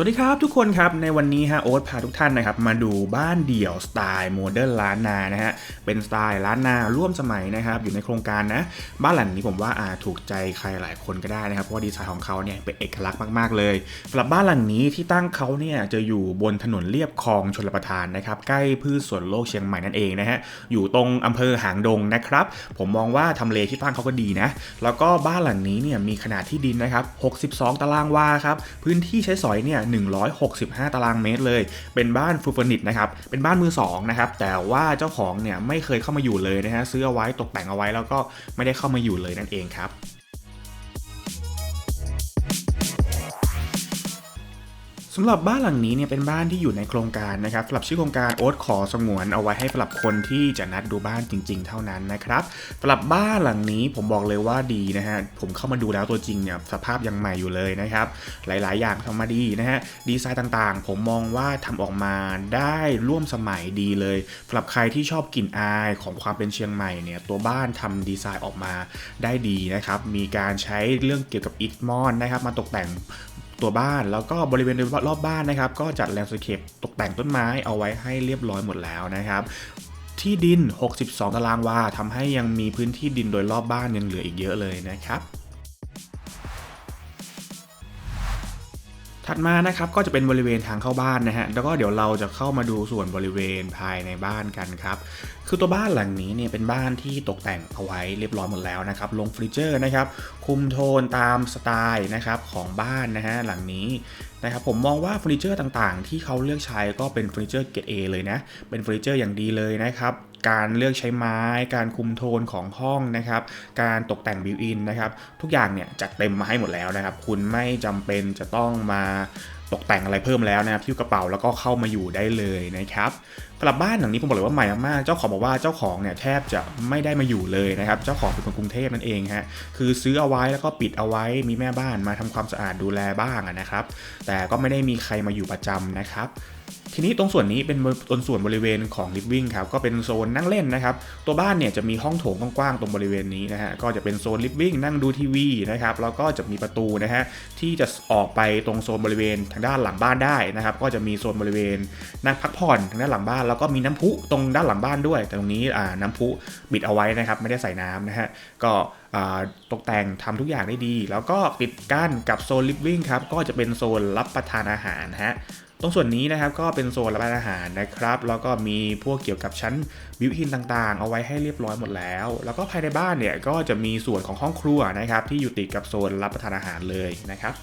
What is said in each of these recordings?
สวัสดีครับทุกคนครับในวันนี้ฮะโอ๊ตพาทุกท่านนะครับมาดูบ้านเดี่ยวสไตล์โมเดิร์นล้านนานะฮะเป็นสไตล์ล้านนาร่วมสมัยนะครับอยู่ในโครงการนะบ้านหลังนี้ผมว่าอาถูกใจใครหลายคนก็ได้นะครับเพราะว่าดีไซน์ของเขาเนี่ยเป็นเอกลักษณ์มากๆเลยสำหรับบ้านหลังนี้ที่ตั้งเขาเนี่ยจะอยู่บนถนนเลียบคลองชลประทานนะครับใกล้พืชสวนโลกเชียงใหม่นั่นเองนะฮะอยู่ตรงอำเภอหางดงนะครับผมมองว่าทำเลที่ตั้งเขาก็ดีนะแล้วก็บ้านหลังนี้เนี่ยมีขนาดที่ดินนะครับ62 ตารางวาครับพื้นที่ใช้สอยเนี่ย165 ตารางเมตรเลย เป็นบ้านฟูฟอนิตนะครับ เป็นบ้านมือสองนะครับ แต่ว่าเจ้าของเนี่ยไม่เคยเข้ามาอยู่เลยนะฮะ ซื้อเอาไว้ตกแต่งเอาไว้แล้วก็ไม่ได้เข้ามาอยู่เลยนั่นเองครับ สำหรับบ้านหลังนี้เนี่ยเป็นบ้านที่อยู่ในโครงการนะครับสำหรับชื่อโครงการโอ๊ตขอสงวนเอาไว้ให้สำหรับคนที่จะนัดดูบ้านจริง ๆ เท่านั้นนะครับสำหรับบ้านหลังนี้ผมบอกเลยว่าดีนะฮะผมเข้ามาดูแล้วตัวจริงเนี่ยสภาพยังใหม่อยู่เลยนะครับหลาย ๆ อย่างทำมาดีนะฮะดีไซน์ต่างๆ ผมมองว่าทำออกมาได้ร่วมสมัยดีเลยสำหรับใครที่ชอบกลิ่นอายของความเป็นเชียงใหม่เนี่ยตัวบ้านทำดีไซน์ออกมาได้ดีนะครับมีการใช้เรื่องเกี่ยวกับอิฐมอนนะครับมาตกแต่ง ตัวบ้านแล้วก็บริเวณโดยรอบบ้านนะครับ ก็จัดแลนด์สเคปตกแต่งต้นไม้เอาไว้ให้เรียบร้อยหมดแล้วนะครับที่ดิน 62 ตารางวาทำให้ยังมีพื้นที่ดินโดยรอบบ้านยังเหลืออีกเยอะเลยนะครับ ถัดมานะครับก็จะเป็นบริเวณทางเข้าบ้านนะฮะแล้วก็เดี๋ยวเราจะเข้ามาดูส่วนบริเวณภายในบ้านกันครับคือตัวบ้านหลังนี้เนี่ยเป็นบ้านที่ตกแต่งเอาไว้เรียบร้อยหมดแล้วนะครับลงเฟอร์นิเจอร์นะครับคุมโทนตามสไตล์นะครับของบ้านนะฮะหลังนี้นะครับผมมองว่าเฟอร์นิเจอร์ต่างๆ ที่เขาเลือกใช้ก็เป็นเฟอร์นิเจอร์เกรดเอเลยนะเป็นเฟอร์นิเจอร์อย่างดีเลยนะครับ การเลือกใช้ไม้ การคุมโทนของห้องนะครับ การตกแต่งบิวอินนะครับ ทุกอย่างเนี่ยจัดเต็มมาให้หมดแล้วนะครับ คุณไม่จำเป็นจะต้องมาตกแต่งอะไรเพิ่มแล้วนะครับที่กระเป๋าแล้วก็เข้ามาอยู่ได้เลยนะครับสำหรับบ้านหลังนี้ผมบอกเลยว่าใหม่มากๆเจ้าของบอกว่าเจ้าของเนี่ยแทบจะไม่ได้มาอยู่เลยนะครับเจ้าของเป็นคนกรุงเทพนั่นเองฮะคือซื้อเอาไว้แล้วก็ปิดเอาไว้มีแม่บ้านมาทำความสะอาดดูแลบ้างนะครับ แต่ก็ไม่ได้มีใครมาอยู่ประจำนะครับ ทีนี้ตรงส่วนนี้เป็นตรงส่วนบริเวณของ living ครับก็เป็นโซนนั่งเล่นนะครับ ตัวบ้านเนี่ยจะมีห้องโถงกว้างๆตรงบริเวณนี้นะฮะก็จะเป็นโซน living นั่งดูทีวีนะครับแล้วก็จะมีประตูนะฮะที่จะออกไปตรงโซนบริเวณทางด้านหลังบ้านได้นะครับ ก็จะมีโซนบริเวณนั่งพักผ่อนทางด้านหลังบ้าน แล้วก็มีน้ำพุตรงด้านหลังบ้านด้วย แต่ตรงนี้อ่าน้ำพุบิดเอาไว้นะครับไม่ได้ใส่น้ำนะฮะก็ตกแต่งทำทุกอย่างได้ดี แล้วก็ติดกั้นกับโซน living ครับก็จะเป็นโซนรับประทานอาหารฮะ ตรงส่วนนี้นะครับก็เป็นโซนรับประทานอาหารนะครับ แล้วก็มีพวกเกี่ยวกับชั้นบิวอินต่างๆ เอาไว้ให้เรียบร้อยหมดแล้ว แล้วก็ภายในบ้านเนี่ยก็จะมีส่วนของห้องครัวนะครับที่อยู่ติดกับโซนรับประทานอาหารเลยนะครับ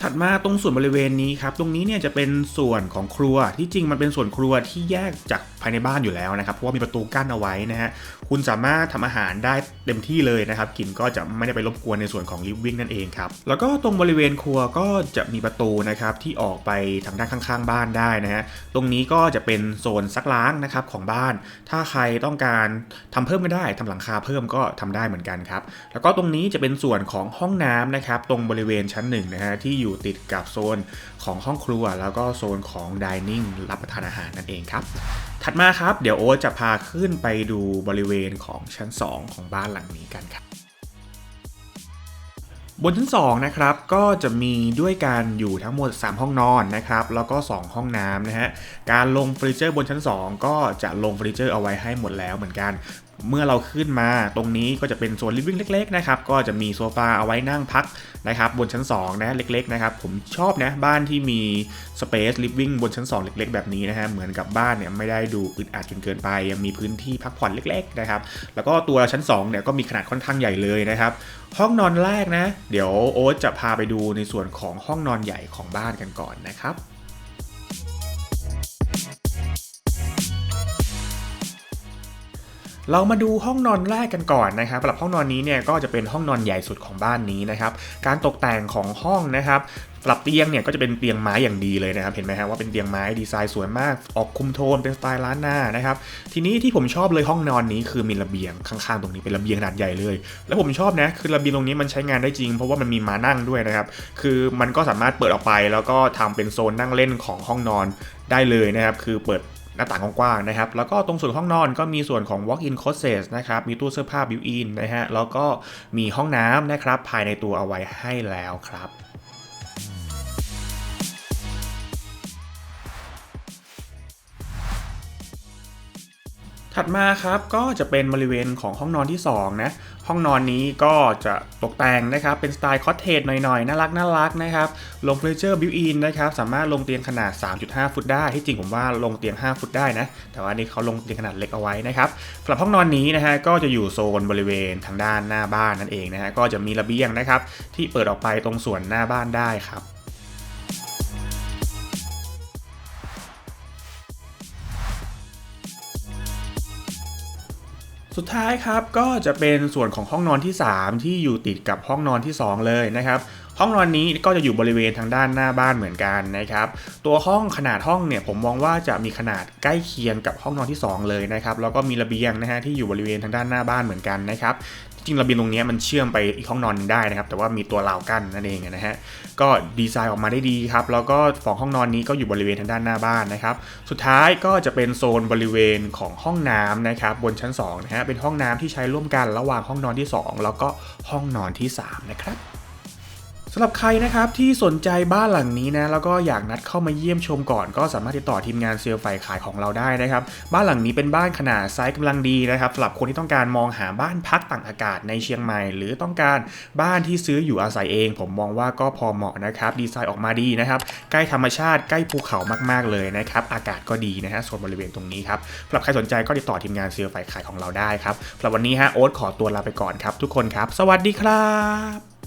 ถัดมาตรงส่วนบริเวณนี้ครับ ตรงนี้เนี่ยจะเป็นส่วนของครัวที่จริงมันเป็นส่วนครัวที่แยกจาก ภายในบ้านอยู่แล้วนะครับเพราะว่ามีประตูกั้นเอาไว้นะฮะคุณสามารถทำอาหารได้เต็มที่เลยนะครับกลิ่นก็จะไม่ได้ไปรบกวนในส่วนของลิฟวิ่งนั่นเองครับแล้วก็ตรงบริเวณครัวก็จะมีประตูนะครับที่ออกไปทางด้านข้างๆ บ้านได้นะฮะตรงนี้ก็จะเป็นโซนซักล้างนะครับของบ้าน ถ้าใครต้องการทำเพิ่มก็ได้ทำหลังคาเพิ่มก็ทำได้เหมือนกันครับแล้วก็ตรงนี้จะเป็นส่วนของห้องน้ำนะครับตรงบริเวณชั้นหนึ่งนะฮะที่อยู่ติดกับโซนของห้องครัว แล้วก็โซนของดิเนิ่งรับประทานอาหารนั่นเองครับ ถัดมาครับ เดี๋ยวโอ๊ตจะพาขึ้นไปดูบริเวณของชั้น 2 ของบ้านหลังนี้กันครับ บนชั้น 2 นะครับ ก็จะมีด้วยการอยู่ทั้งหมด 3 ห้องนอนนะครับ แล้วก็ 2 ห้องน้ำนะฮะ การลงเฟอร์นิเจอร์บนชั้น 2 ก็จะลงเฟอร์นิเจอร์เอาไว้ให้หมดแล้วเหมือนกัน เมื่อเราขึ้นมาตรงนี้ก็จะเป็นโซนลิฟวิ่งเล็กๆนะครับก็จะมีโซฟาเอาไว้นั่งพักนะครับบนชั้น2นะเล็กๆนะครับผมชอบนะบ้านที่มีสเปซลิฟวิ่งบนชั้น 2 เล็ก ๆ แบบนี้นะฮะเหมือนกับบ้านเนี่ยไม่ได้ดูอึดอัดจนเกินไป ยังมีพื้นที่พักผ่อนเล็กๆนะครับแล้วก็ตัวชั้น2เนี่ยก็มีขนาดค่อนข้างใหญ่เลยนะครับห้องนอนแรกนะ เดี๋ยวโอ๊ตจะพาไปดูในส่วนของห้องนอนใหญ่ของบ้านกันก่อนนะครับ เรามาดูห้องนอนแรกกันก่อนนะครับสำหรับห้องนอนนี้เนี่ยก็จะเป็นห้องนอนใหญ่สุดของบ้านนี้นะครับ การตกแต่งของห้องนะครับสำหรับเตียงเนี่ยก็จะเป็นเตียงไม้อย่างดีเลยนะครับ เห็นไหมครับว่าเป็นเตียงไม้ดีไซน์สวยมาก ออกคุมโทนเป็นสไตล์ล้านหน้านะครับ ทีนี้ที่ผมชอบเลยห้องนอนนี้คือมีระเบียงข้างๆตรงนี้เป็นระเบียงขนาดใหญ่เลย แล้วผมชอบนะคือระเบียงตรงนี้มันใช้งานได้จริง เพราะว่ามันมีมานั่งด้วยนะครับ คือมันก็สามารถเปิดออกไปแล้วก็ทำเป็นโซนนั่งเล่นของห้องนอนได้เลยนะครับ คือเปิด หน้าต่างกว้างๆนะครับ แล้วก็ตรงส่วนห้องนอนก็มีส่วนของ walk-in closet นะครับ มีตู้เสื้อผ้า built-in นะฮะ แล้วก็มีห้องน้ำนะครับ ภายในตัวเอาไว้ให้แล้วครับ ถัดมาครับก็จะเป็นบริเวณของห้องนอนที่2นะห้องนอนนี้ก็จะตกแต่งนะครับเป็นสไตล์คอ t เทจหน่อยๆ น่ารักน่ารักนะครับลงเฟอร์นิเจอร์บิวอินนะครับสามารถลงเตียงขนาด 3.5 ฟุตได้ที่จริงผมว่าลงเตียง 5 ฟุตได้นะแต่ว่านี่เขาลงเตียงขนาดเล็กเอาไว้นะครับสำหรับห้องนอนนี้นะฮะก็จะอยู่โซนบริเวณทางด้านหน้าบ้านนั่นเองนะฮะก็จะมีระเบียงนะครับที่เปิดออกไปตรงส่วนหน้าบ้านได้ครับ สุดท้ายครับก็จะเป็นส่วนของห้องนอนที่ 3 ที่อยู่ติดกับห้องนอนที่ 2 เลยนะครับ ห้องนอนนี้ก็จะอยู่บริเวณทางด้านหน้าบ้านเหมือนกันนะครับ ตัวห้องขนาดห้องเนี่ยผมมองว่าจะมีขนาดใกล้เคียงกับห้องนอนที่ 2 เลยนะครับแล้วก็มีระเบียงนะฮะที่อยู่บริเวณทางด้านหน้าบ้านเหมือนกันนะครับ จริงระเบียงตรงนี้มันเชื่อมไปอีกห้องนอนหนึงได้นะครับ แต่ว่ามีตัวราวกั้นนั่นเองนะฮะก็ดีไซน์ออกมาได้ดีครับ แล้วก็ฝองห้องนอนนี้ก็อยู่บริเวณทางด้านหน้าบ้านนะครับ สุดท้ายก็จะเป็นโซนบริเวณของห้องน้ำนะครับบนชั้น2นะฮะเป็นห้องน้ำที่ใช้ร่วมกันระหว่างห้องนอนที่ 2 แล้วก็ห้องนอนที่ 3 นะครับ สำหรับใครนะครับที่สนใจบ้านหลังนี้นะแล้วก็อยากนัดเข้ามาเยี่ยมชมก่อน ก็สามารถติดต่อทีมงานเซลล์ฝ่ายขายของเราได้นะครับ บ้านหลังนี้เป็นบ้านขนาดไซส์กำลังดีนะครับสำหรับคนที่ต้องการมองหาบ้านพักต่างอากาศในเชียงใหม่ หรือต้องการบ้านที่ซื้ออยู่อาศัยเอง ผมมองว่าก็พอเหมาะนะครับดีไซน์ออกมาดีนะครับใกล้ธรรมชาติใกล้ภูเขามากๆเลยนะครับอากาศก็ดีนะฮะโซนบริเวณตรงนี้ครับสำหรับใครสนใจก็ติดต่อทีมงานเซลล์ฝ่ายขายของเราได้ครับสำหรับวันนี้ฮะโอ๊ตขอตัวลาไปก่อนครับทุกคนครับ สวัสดีครับ